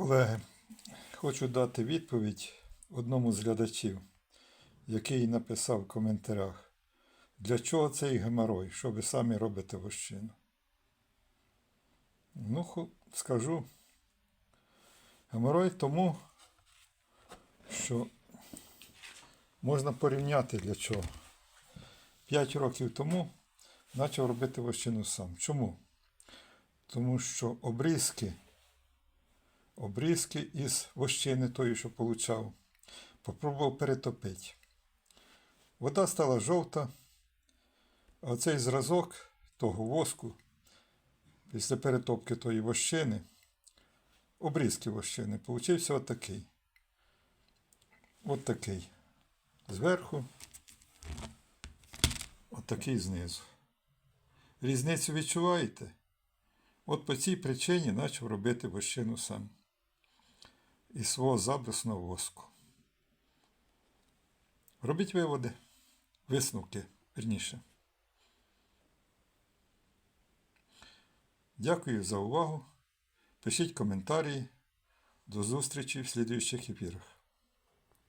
Колеги, хочу дати відповідь одному з глядачів, який написав в коментарях, для чого цей геморой, що ви самі робите вощину. Ну, скажу. Геморой тому, що можна порівняти для чого. П'ять років тому почав робити вощину сам. Чому? Тому що обрізки обрізки із вощини тої, що получав. Попробував перетопити. Вода стала жовта, а цей зразок того воску після перетопки тої вощини, обрізки вощини, получився отакий. От. Зверху, отакий знизу. Різницю відчуваєте? От по цій причині почав робити вощину сам із свого забрусного воску. Робіть виводи, висновки, верніше. Дякую за увагу. Пишіть коментарі. До зустрічі в слідуючих ефірах.